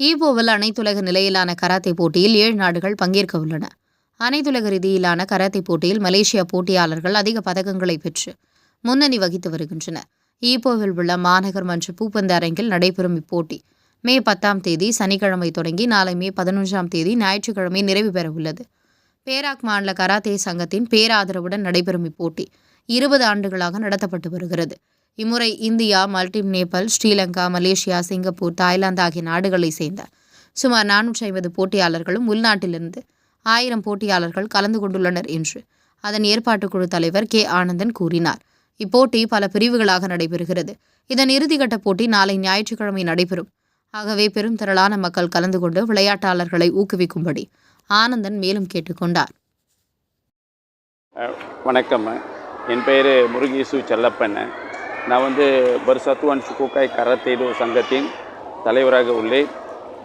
ஈபோவில் அனைத்துலக நிலையிலான கராத்தே போட்டியில் ஏழு நாடுகள் பங்கேற்க உள்ளன. அனைத்துலக ரீதியிலான கராத்தே போட்டியில் மலேசியா போட்டியாளர்கள் அதிக பதக்கங்களை பெற்று முன்னணி வகித்து வருகின்றனர் ஈப்போவில் உள்ள மாநகர் மன்ற பூப்பந்து அரங்கில் நடைபெறும் இப்போட்டி. மே பத்தாம் தேதி சனிக்கிழமை தொடங்கி நாளை மே பதினொன்றாம் தேதி ஞாயிற்றுக்கிழமை நிறைவு பெற உள்ளது. பேராக் மாநில கராத்தே சங்கத்தின் பேராதரவுடன் நடைபெறும் இப்போட்டி இருபது ஆண்டுகளாக நடத்தப்பட்டு வருகிறது. இம்முறை India மல்டிம் Nepal Sri Lanka Malaysia Singapore Thailand ஆகிய நாடுகளை சேர்ந்த சுமார் நானூற்றி ஐம்பது போட்டியாளர்களும் உள்நாட்டிலிருந்து ஆயிரம் போட்டியாளர்கள் கலந்து கொண்டுள்ளனர் என்று அதன் ஏற்பாட்டுக்குழு தலைவர் கே. ஆனந்தன் கூறினார். இப்போட்டி பல பிரிவுகளாக நடைபெறுகிறது. இதன் இறுதிக்கட்ட போட்டி நாளை ஞாயிற்றுக்கிழமை நடைபெறும். ஆகவே பெரும் திரளான மக்கள் கலந்து கொண்டு விளையாட்டாளர்களை ஊக்குவிக்கும்படி ஆனந்தன் மேலும் கேட்டுக்கொண்டார் வணக்கம். என் பெயர் முருகேசு செல்லப்பன். நான் வந்து பர்சத்துவான் சுகோக்காய் கராத்தேடோ சங்கத்தின் தலைவராக உள்ளேன்.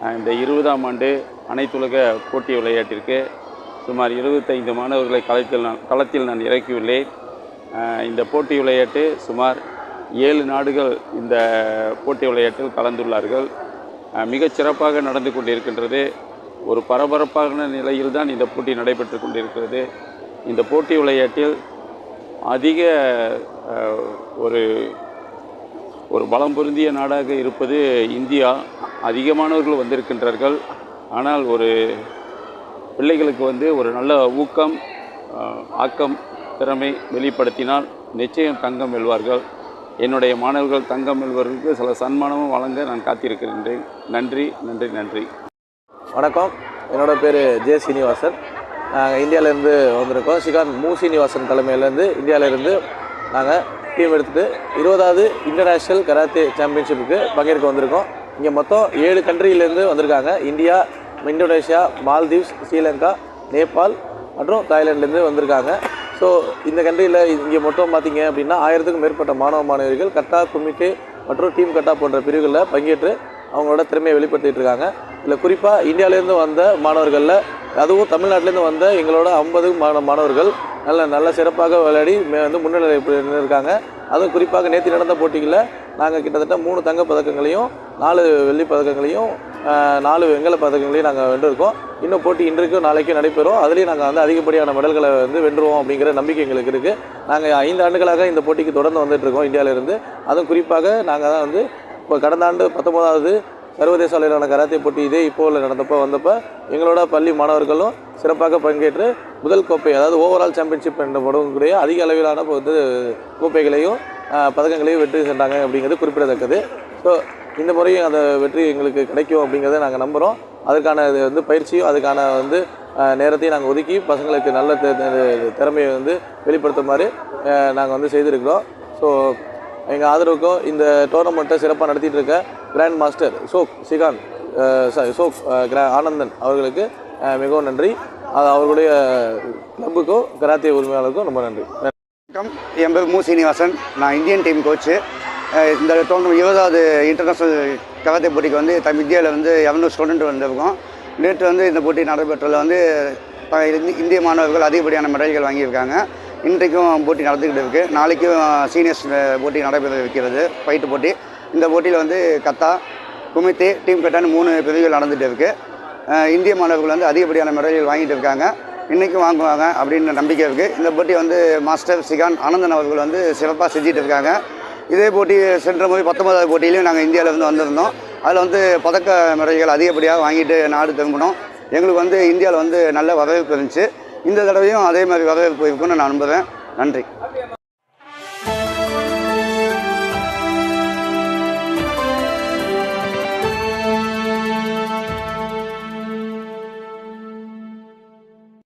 இந்த இருபதாம் ஆண்டு அனைத்துலக போட்டி விளையாட்டிற்கு சுமார் இருபத்தைந்து மாணவர்களை களத்தில் நான் களத்தில் நான் இறக்கியுள்ளேன். இந்த போட்டி விளையாட்டு சுமார் ஏழு நாடுகள் இந்த போட்டி விளையாட்டில் கலந்துள்ளார்கள். மிகச் சிறப்பாக நடந்து கொண்டிருக்கின்றது. ஒரு பரபரப்பான நிலையில்தான் இந்த போட்டி நடைபெற்று கொண்டிருக்கிறது. இந்த போட்டி விளையாட்டில் அதிக ஒரு ஒரு பலம் பொருந்திய நாடாக இருப்பது இந்தியா. அதிகமானவர்கள் வந்திருக்கின்றார்கள். ஆனால் ஒரு பிள்ளைகளுக்கு வந்து ஒரு நல்ல ஊக்கம் ஆக்கம் திறமை வெளிப்படுத்தினால் நிச்சயம் தங்கம் வெல்வார்கள். என்னுடைய மாணவர்கள் தங்கம் வெல்வர்களுக்கு சில சன்மானமும் வழங்க நான் காத்திருக்கின்றேன். நன்றி நன்றி நன்றி. வணக்கம். என்னோடய பேர் ஜே சீனிவாசன். நாங்கள் இந்தியாவிலேருந்து வந்திருக்கோம். ஸ்ரீகாந்த் மு சீனிவாசன் தலைமையிலேருந்து இந்தியாவிலேருந்து நாங்கள் டீம் எடுத்துகிட்டு இருபதாவது இன்டர்நேஷ்னல் கராத்தே சாம்பியன்ஷிப்புக்கு பங்கேற்க வந்திருக்கோம். இங்கே மொத்தம் ஏழு கண்ட்ரியிலேருந்து வந்திருக்காங்க. India Indonesia Maldives Sri Lanka Nepal மற்றும் தாய்லாந்துலேருந்து வந்திருக்காங்க. ஸோ இந்த கண்ட்ரியில் இங்கே மொத்தம் பார்த்தீங்க அப்படின்னா ஆயிரத்துக்கும் மேற்பட்ட மாணவ மாணவிகள் கட்டா குமிட்டே மற்றும் டீம் கட்டா போன்ற பிரிவுகளில் பங்கேற்று அவங்களோட திறமையை வெளிப்படுத்திகிட்டு இருக்காங்க. இதில் குறிப்பாக இந்தியாவிலேருந்து வந்த மாணவர்களில் அதுவும் தமிழ்நாட்டிலேருந்து வந்த எங்களோட ஐம்பது மாண மாணவர்கள் நல்ல நல்ல சிறப்பாக விளையாடி மே வந்து முன்னிலை இருக்காங்க அதுவும் குறிப்பாக நேற்று நடந்த போட்டிகளில் நாங்கள் கிட்டத்தட்ட மூணு தங்க பதக்கங்களையும் நாலு வெள்ளி பதக்கங்களையும் நாலு வெங்கல பதக்கங்களையும் நாங்கள் வென்றிருக்கோம். இன்னும் போட்டி இன்றைக்கும் நாளைக்கும் நடைபெறும். அதுலேயும் நாங்கள் வந்து அதிகப்படியான மெடல்களை வந்து வென்றுவோம் அப்படிங்கிற நம்பிக்கை எங்களுக்கு இருக்குது நாங்கள் ஐந்து ஆண்டுகளாக இந்த போட்டிக்கு தொடர்ந்து வந்துட்டுருக்கோம் இந்தியாவிலேருந்து. அதுவும் குறிப்பாக நாங்கள் தான் வந்து இப்போ கடந்த ஆண்டு பத்தொம்போதாவது சர்வதேச அளவிலான கராத்தே போட்டி இதே இப்போவில் நடந்தப்போ வந்தப்போ எங்களோட பள்ளி மாணவர்களும் சிறப்பாக பங்கேற்று முதல் கோப்பை அதாவது ஓவரால் சாம்பியன்ஷிப் எனப்படக்கூடிய அதிக அளவிலான வந்து கோப்பைகளையும் பதக்கங்களையும் வெற்றி சென்றாங்க அப்படிங்கிறது குறிப்பிடத்தக்கது. ஸோ இந்த முறையும் அந்த வெற்றி எங்களுக்கு கிடைக்கும் அப்படிங்கிறத நாங்கள் நம்புகிறோம் அதுக்கான இது வந்து பயிற்சியும் அதுக்கான வந்து நேரத்தையும் நாங்கள் ஒதுக்கி பசங்களுக்கு நல்ல திறமையை வந்து வெளிப்படுத்துமாறு நாங்கள் வந்து செய்திருக்கிறோம். ஸோ எங்கள் ஆதரவுக்கும் இந்த டோர்னமெண்ட்டை சிறப்பாக நடத்திட்டு இருக்க grand master soke shihan sorry soke கிரா ஆனந்தன் அவர்களுக்கு மிகவும் நன்றி. அது அவர்களுடைய கிளப்புக்கும் கராத்தே உரிமையாளருக்கும் ரொம்ப நன்றி. வணக்கம். என் பேர் மு. சீனிவாசன். நான் இந்தியன் டீம் கோச்சு இந்த டோர்னமெண்ட் இருபதாவது இன்டர்நேஷ்னல் கராத்தே போட்டிக்கு வந்து தமிழ் இந்தியாவில் வந்து இரநூறு ஸ்டூடெண்ட் வந்திருக்கோம். நேற்று வந்து இந்த போட்டி நடைபெற்றதில் வந்து இந்திய மாணவர்கள் அதிகப்படியான மெடல்கள் வாங்கியிருக்காங்க. இன்றைக்கும் போட்டி நடந்துக்கிட்டு இருக்குது நாளைக்கும் சீனியர்ஸ் போட்டி நடைபெற இருக்கிறது ஃபைட்டு போட்டி. இந்த போட்டியில் வந்து கத்தா குமித்தி டீம் கட்டான்னு மூணு பிரிவுகள் நடந்துகிட்டு இருக்குது இந்திய மாணவர்கள் வந்து அதிகப்படியான மெடல்கள் வாங்கிட்டு இருக்காங்க. இன்றைக்கும் வாங்குவாங்க அப்படின்னு நம்பிக்கை இருக்குது இந்த போட்டி வந்து மாஸ்டர் சிகான் ஆனந்தன் அவர்கள் வந்து சிறப்பாக செஞ்சிட்டு இருக்காங்க. இதே போட்டி சென்ற முறை பத்தொன்பதாவது போட்டியிலையும் நாங்கள் இந்தியாவிலேருந்து வந்திருந்தோம். அதில் வந்து பதக்க மெடல்கள் அதிகப்படியாக வாங்கிட்டு நாடு திரும்பினோம். எங்களுக்கு வந்து இந்தியாவில் வந்து நல்ல வரவேற்பு இருந்துச்சு. இந்த தடவையும் அதே மாதிரி வரவேற்பு இருக்கும்னு நான் நம்புகிறேன் நன்றி.